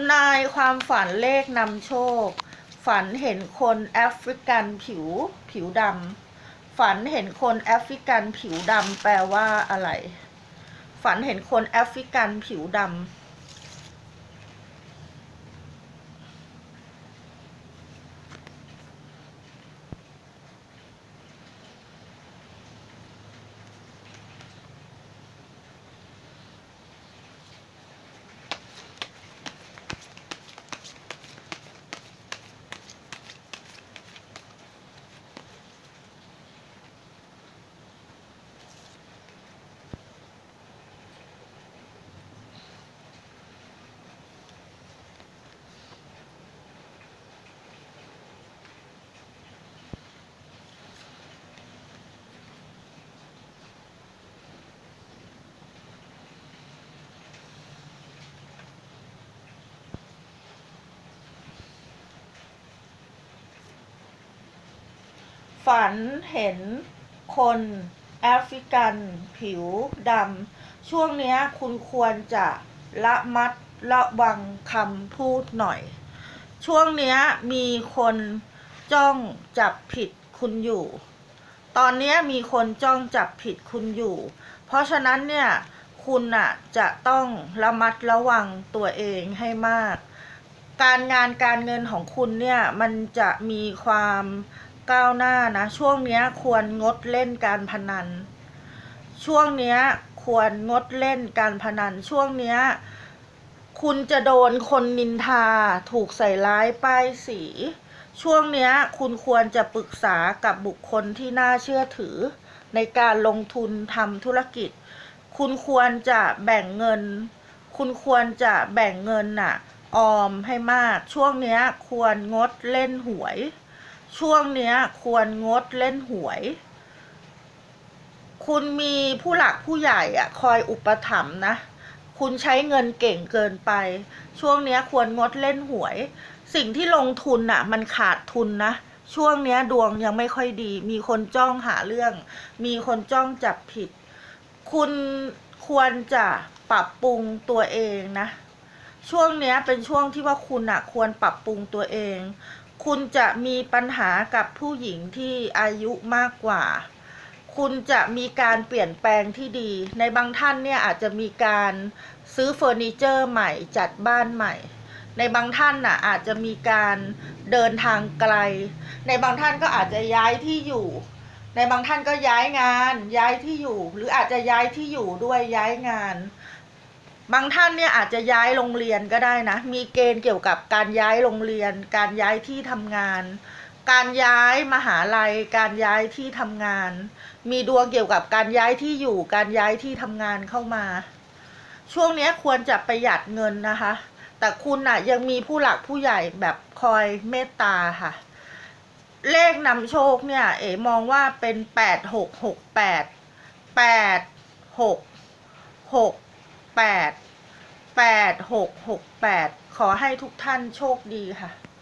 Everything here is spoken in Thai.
ำนายความฝันเลขนำโชค ฝันเห็นคนแอฟริกันผิวผิวดำฝันเห็นคนแอฟริกันผิวดำแปลว่าอะไร ฝันเห็นคนแอฟริกันผิวดำ ฝันเห็นคนแอฟริกันผิวดำ ช่วงนี้คุณควรจะละมัดระวังคำพูดหน่อย ช่วงนี้มีคนจ้องจับผิดคุณอยู่ ตอนนี้มีคนจ้องจับผิดคุณอยู่ เพราะฉะนั้นเนี่ยคุณน่ะจะต้องระมัดระวังตัวเองให้มาก การงานการเงินของคุณเนี่ยมันจะมีความ ก้าวหน้านะ ช่วงนี้ควรงดเล่นการพนัน ช่วงนี้ควรงดเล่นการพนัน ช่วงนี้คุณจะโดนคนนินทาถูกใส่ร้ายป้ายสี ช่วงนี้คุณควรจะปรึกษากับบุคคลที่น่าเชื่อถือ ในการลงทุนทำธุรกิจ คุณควรจะแบ่งเงิน คุณควรจะแบ่งเงินน่ะ ออมให้มาก ช่วงนี้ควรงดเล่นหวย ช่วงเนี้ย ควรงดเล่นหวย คุณมีผู้หลักผู้ใหญ่อะคอยอุปถัมภ์นะ คุณใช้เงินเก่งเกินไป ช่วงเนี้ยควรงดเล่นหวย สิ่งที่ลงทุนน่ะมันขาดทุนนะช่วงเนี้ยดวงยังไม่ค่อยดี มีคนจ้องหาเรื่อง มีคนจ้องจับผิด คุณควรจะปรับปรุงตัวเองนะ ช่วงเนี้ยเป็นช่วงที่ว่าคุณอะควรปรับปรุงตัวเอง คุณจะมีปัญหากับผู้หญิงที่อายุมากกว่า คุณจะมีการเปลี่ยนแปลงที่ดี ในบางท่านเนี่ยอาจจะมีการซื้อเฟอร์นิเจอร์ใหม่จัดบ้านใหม่ ในบางท่านน่ะอาจจะมีการเดินทางไกล ในบางท่านก็อาจจะย้ายที่อยู่ ในบางท่านก็ย้ายงาน ย้ายที่อยู่ หรืออาจจะย้ายที่อยู่ด้วยย้ายงาน บางท่านเนี่ยอาจจะย้ายโรงเรียนก็ได้นะ มีเกณฑ์เกี่ยวกับการย้ายโรงเรียน การย้ายที่ทำงาน การย้ายมหาลัย การย้ายที่ทำงาน มีดวงเกี่ยวกับการย้ายที่อยู่ การย้ายที่ทำงานเข้ามา ช่วงนี้ควรจะประหยัดเงินนะคะ แต่คุณน่ะยังมีผู้หลักผู้ใหญ่แบบคอยเมตตาค่ะ เลขนำโชคเนี่ย เอ๋มองว่าเป็นแปดหกหกแปดแปดหกหก แปดแปดหกหกแปดขอให้ทุกท่านโชคดีค่ะ